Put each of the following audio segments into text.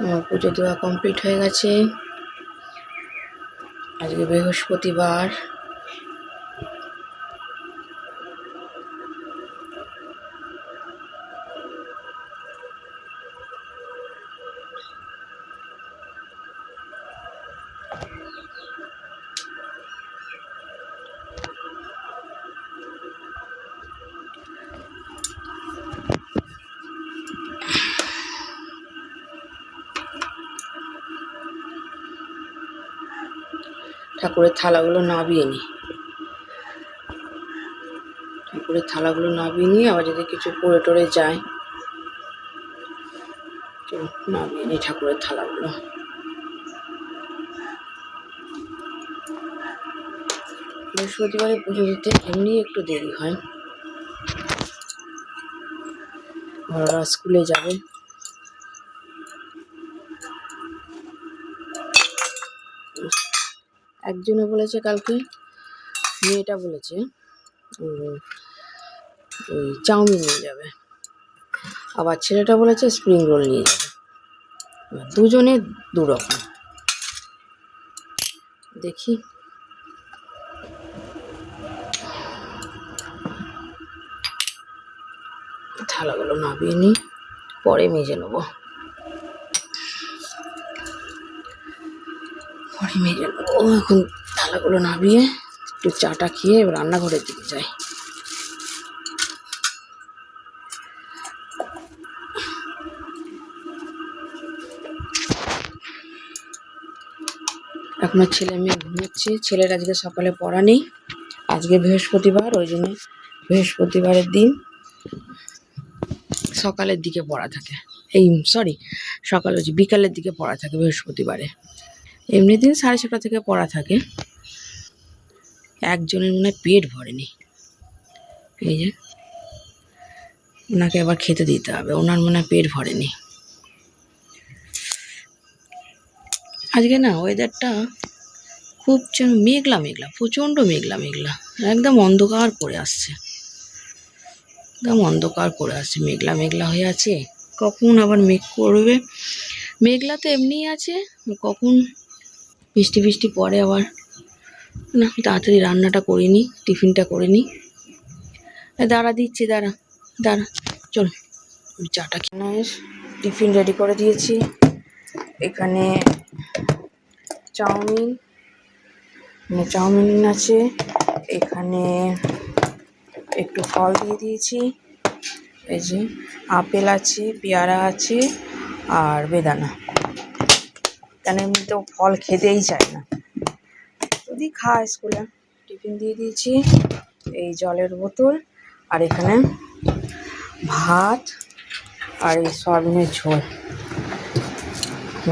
আমার পুজো দেওয়া কমপ্লিট হয়ে গেছে। আজকে বৃহস্পতিবার। ঠাকুরের থালাগুলো নাবিয়ে নিই। ঠাকুরের থালাগুলো নাবিয়ে নিয়ে আবার যদি কিছু পড়ে টরে যায়। তো নাবিয়ে নি ঠাকুরের থালাগুলো। বৃহস্পতিবারে পুজো দিতে এমনি একটু দেরি হয়। বড়রা স্কুলে যাবে। একজনে বলেছে কালকে, মেয়েটা বলেছে ওই চাউমিন নিয়ে যাবে। আবার ছেলেটা বলেছে স্প্রিং রোল নিয়ে যাবে। দুজনে দু রকম দেখি। থালাগুলো নাবিয়ে নিই, পরে মেজে নেব। পরে মেজে নেব এখন থালাগুলো নামিয়ে একটু চাটা খেয়ে রান্নাঘরের দিকে যাই। এখনও ছেলে মেয়ে ঘুমোচ্ছে। ছেলের আজকে সকালে পড়া নেই। আজকে বৃহস্পতিবার, ওই জন্য বৃহস্পতিবারের দিন সকালের দিকে পড়া থাকে। এই সরি সকাল হচ্ছে বিকালের দিকে পড়া থাকে বৃহস্পতিবারে। এমনি দিন সাড়ে ছটা থেকে পড়া থাকে। একজনের মনে পেট ভরেনি। এই যে, ওনাকে আবার খেতে দিতে হবে, ওনার মনে পেট ভরেনি। আজকে না ওয়েদারটা খুব যেন মেঘলা মেঘলা, প্রচণ্ড মেঘলা মেঘলা, একদম অন্ধকার করে আসছে। একদম অন্ধকার করে আসছে, মেঘলা মেঘলা হয়ে আছে। কখন আবার মেঘ করবে? মেঘলা তো এমনিই আছে, কখন বৃষ্টি বৃষ্টি পরে আবার। না আমি তাড়াতাড়ি রান্নাটা করে নিই টিফিনটা করে নিই দাঁড়া, দিচ্ছি, দাঁড়া দাঁড়া, চল চাটা খেয়ে টিফিন রেডি করে দিয়েছি। এখানে চাউমিন এখানে চাউমিন আছে। এখানে একটু ফল দিয়ে দিয়েছি। এই যে, আপেল আছে, পেয়ারা আছে আর বেদানা। কেন এমনিতেও ফল খেতেই চায় না। যদি খায় স্কুলে। টিফিন দিয়ে দিয়েছি, এই জলের বোতল, আর এখানে ভাত আর এই সয়াবিনের ঝোল।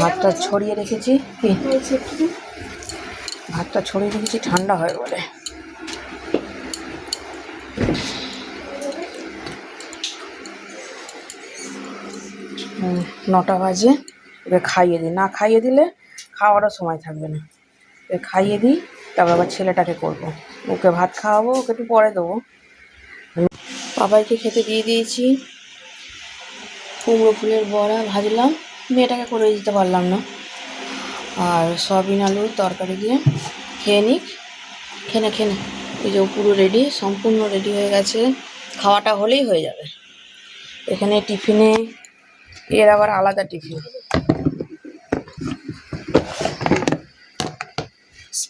ভাতটা ছড়িয়ে রেখেছি, কি? ভাতটা ছড়িয়ে রেখেছি, ঠান্ডা হয় বলে নটা বাজে। এবার খাইয়ে দিই। না খাইয়ে দিলে খাওয়ারও সময় থাকবে না। এবার খাইয়ে দিই, তারপর আবার ছেলেটাকে করব। ওকে ভাত খাওয়াবো, ওকে একটু পরে দেবো। বাবাইকে খেতে দিয়ে দিয়েছি। কুমড়ো ফুলের বড়া ভাজলাম। মেয়েটাকে করে দিতে পারলাম না। আর সয়াবিন আলুর তরকারি দিয়ে খেয়ে নিক। খেনে খেনে। এই যে পুরো রেডি সম্পূর্ণ রেডি হয়ে গেছে। খাওয়াটা হলেই হয়ে যাবে। এখানে টিফিনে, এর আবার আলাদা টিফিন।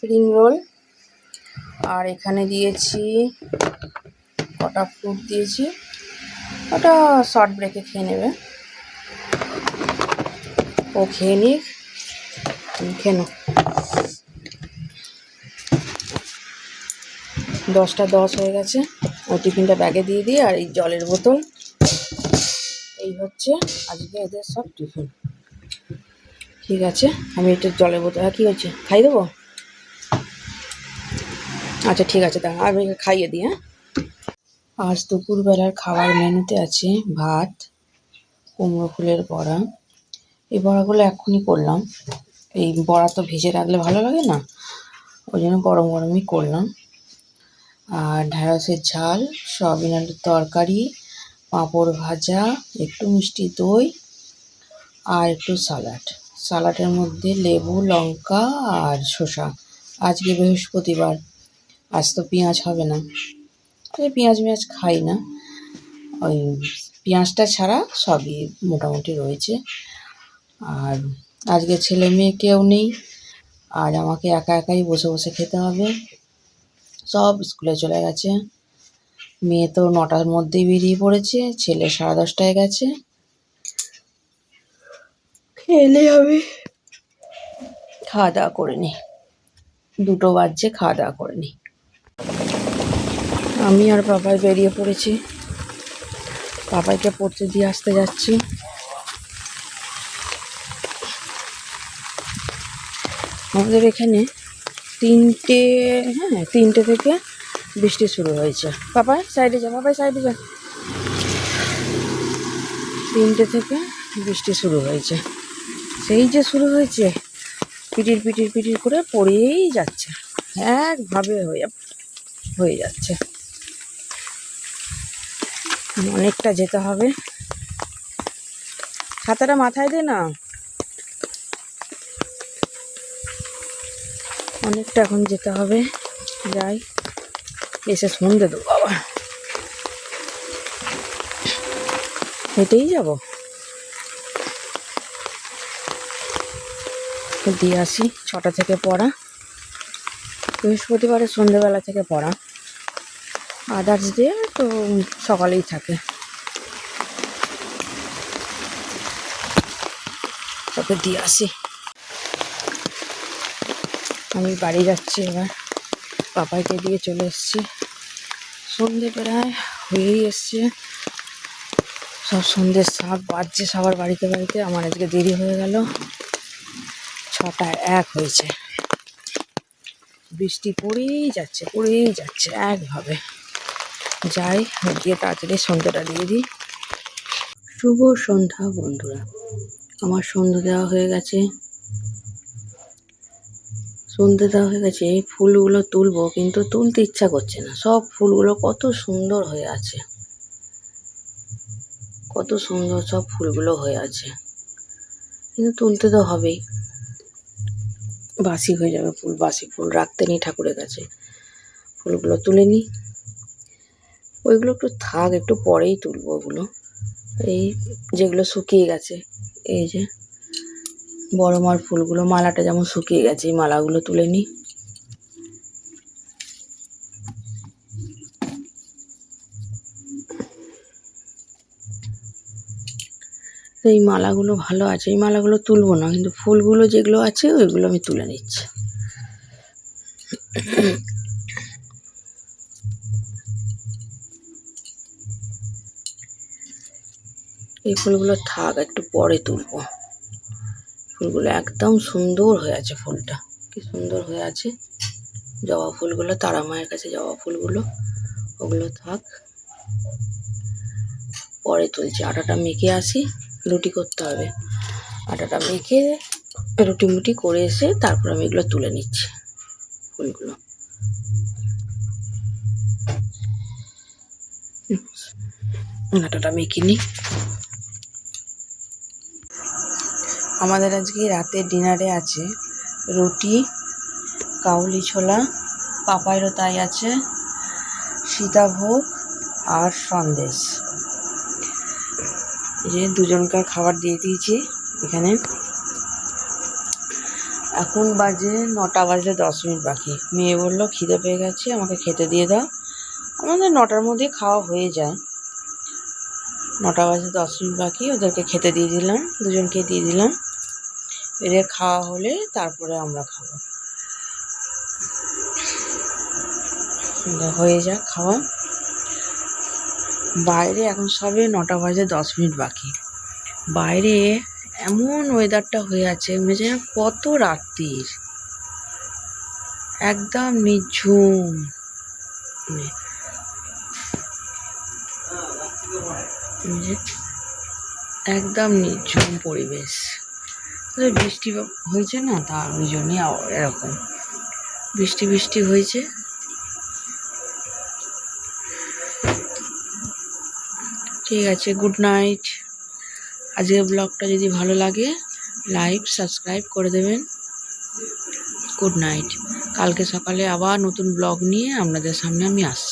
Spring roll. আর এখানে দিয়েছি কটা ফ্রুট দিয়েছি। ওটা শর্ট ব্রেকে খেয়ে নেবে। ও খেয়ে নিক নাও। দশটা দশ হয়ে গেছে। ও টিফিনটা ব্যাগে দিয়ে দিই আর এই জলের বোতল। এই হচ্ছে আজকে এদের সব টিফিন। ঠিক আছে, আমি একটু জলের বোতল হ্যাঁ কী হচ্ছে খাই দেবো? আচ্ছা ঠিক আছে, দাঁড়া, আমি খাইয়ে দিই হ্যাঁ? আজ দুপুরবেলার খাবার মেনুতে আছে ভাত, কুমড়ো ফুলের বড়া। এই বড়াগুলো এক্ষুনি করলাম। এই বড়া তো ভেজে রাখলে ভালো লাগে না? ওই জন্য গরম গরমই করলাম। আর ঢ্যাঁড়সের ঝাল, সয়াবিন আলুর তরকারি, পাঁপড় ভাজা, একটু মিষ্টি দই আর একটু সালাড। সালাডের মধ্যে লেবু, লঙ্কা আর শসা। আজকে বৃহস্পতিবার। আজ তো পেঁয়াজ হবে না। আমি পেঁয়াজ মেঁয়াজ খাই না। ওই পেঁয়াজটা ছাড়া সবই মোটামুটি রয়েছে। আর আজকে ছেলে মেয়ে কেউ নেই। আর আমাকে একা একাই বসে বসে খেতে হবে। সব স্কুলে চলে গেছে। মেয়ে তো নটার মধ্যেই বেরিয়ে পড়েছে। ছেলে সাড়ে দশটায় গেছে। খেলে হবে খাওয়া দাওয়া করে নি। দুটো বাজছে, খাওয়া দাওয়া করে নি। আমি আর বাবাই বেরিয়ে পড়েছি। বাবাইকে পড়তে দিয়ে আসতে যাচ্ছি। আমাদের এখানে তিনটে হ্যাঁ তিনটে থেকে বৃষ্টি শুরু হয়েছে। বাবাই, সাইডে যা, বাবাই, সাইডে যা। তিনটে থেকে বৃষ্টি শুরু হয়েছে। সেই যে শুরু হয়েছে, পিটির পিটির পিটির করে পড়েই যাচ্ছে। একভাবে হয়ে হয়ে যাচ্ছে। অনেকটা যেতে হবে। ছাতাটা মাথায় দে না। অনেকটা এখন যেতে হবে। যাই, এসে সন্ধে দেবো বাবা হেঁটেই যাব। দিয়ে আসি, ছটা থেকে পড়া। বৃহস্পতিবারে সন্ধেবেলা থেকে পড়া। আদার্স ডে তো সকালেই থাকে। তোকে দিয়ে আসি। আমি বাড়ি যাচ্ছি এবার। পাপাইকে দিয়ে চলে এসেছি। সন্ধে প্রায় হয়েই এসছে। সব সন্ধ্যের সাপ বাজছে সবার বাড়িতে বাড়িতে। আমার আজকে দেরি হয়ে গেল। ছটা এক হয়েছে। বৃষ্টি পড়েই যাচ্ছে পড়েই যাচ্ছে একভাবে। যাই, গিয়ে তাড়াতাড়ি সন্ধ্যাটা দিয়ে দিই। শুভ সন্ধ্যা, বন্ধুরা। আমার সন্ধ্যা দেওয়া হয়ে গেছে। সন্ধ্যে দেওয়া হয়ে গেছে ফুলগুলো তুলবো, কিন্তু তুলতে ইচ্ছা করছে না। সব ফুলগুলো কত সুন্দর হয়ে আছে। কত সুন্দর সব ফুলগুলো হয়ে আছে। কিন্তু তুলতে তো হবেই। বাসি হয়ে যাবে ফুল, বাসি ফুল রাখতে নেই ঠাকুরের কাছে। ফুলগুলো তুলে নিই। ওইগুলো একটু থাক, একটু পরেই তুলবো ওগুলো। এই যেগুলো শুকিয়ে গেছে, এই যে বড় মার ফুলগুলো, মালাটা যেমন শুকিয়ে গেছে, এই মালাগুলো তুলে নিই। এই মালাগুলো ভালো আছে, এই মালাগুলো তুলবো না, কিন্তু ফুলগুলো যেগুলো আছে, ওইগুলো আমি তুলে নিচ্ছি। এই ফুলগুলো থাক, একটু পরে তুলবো। ফুলগুলো একদম সুন্দর হয়ে আছে ফুলটা। কি সুন্দর হয়ে আছে। জবা ফুলগুলো, তারা মায়ের কাছে জবা ফুলগুলো, ওগুলো থাক। পরে তুলছি। আটাটা মেখে আসি, রুটি করতে হবে। আটাটা মেখে রুটি মুটি করে এসে তারপর আমি এগুলো তুলে নিচ্ছি, ফুলগুলো। আটাটা মেখে নিই। আমাদের আজকে রাতের ডিনারে আছে রুটি, কাউলি ছোলা, পাপাইরও তাই আছে, সীতাভোগ আর সন্দেশ। এই যে দুজনকার খাবার দিয়ে দিয়েছি এখানে। এখন বাজে নটা বাজলে দশ মিনিট বাকি। মেয়ে বলল, খিদে পেয়ে গেছে, আমাকে খেতে দিয়ে দাও। আমাদের নটার মধ্যে খাওয়া হয়ে যায়। নটা বাজে দশ মিনিট বাকি, ওদেরকে খেতে দিয়ে দিলাম, দুজনকে দিয়ে দিলাম। এদের খাওয়া হলে তারপরে আমরা খাব। হয়ে যাক খাওয়া। বাইরে এখন সবে নটা বাজে দশ মিনিট বাকি। বাইরে এমন ওয়েদারটা হয়ে আছে, মনে কত রাত্রির। একদম নিঝুম। মানে একদম নিঝুম পরিবেশ। তবে বৃষ্টি হয়েছে না, তা ওই জন্যই এরকম। বৃষ্টি বৃষ্টি হয়েছে। ঠিক আছে গুড নাইট আজকের ব্লগটা যদি ভালো লাগে লাইক সাবস্ক্রাইব করে দেবেন। গুড নাইট কালকে সকালে আবার নতুন ব্লগ নিয়ে আপনাদের সামনে আমি আসছি।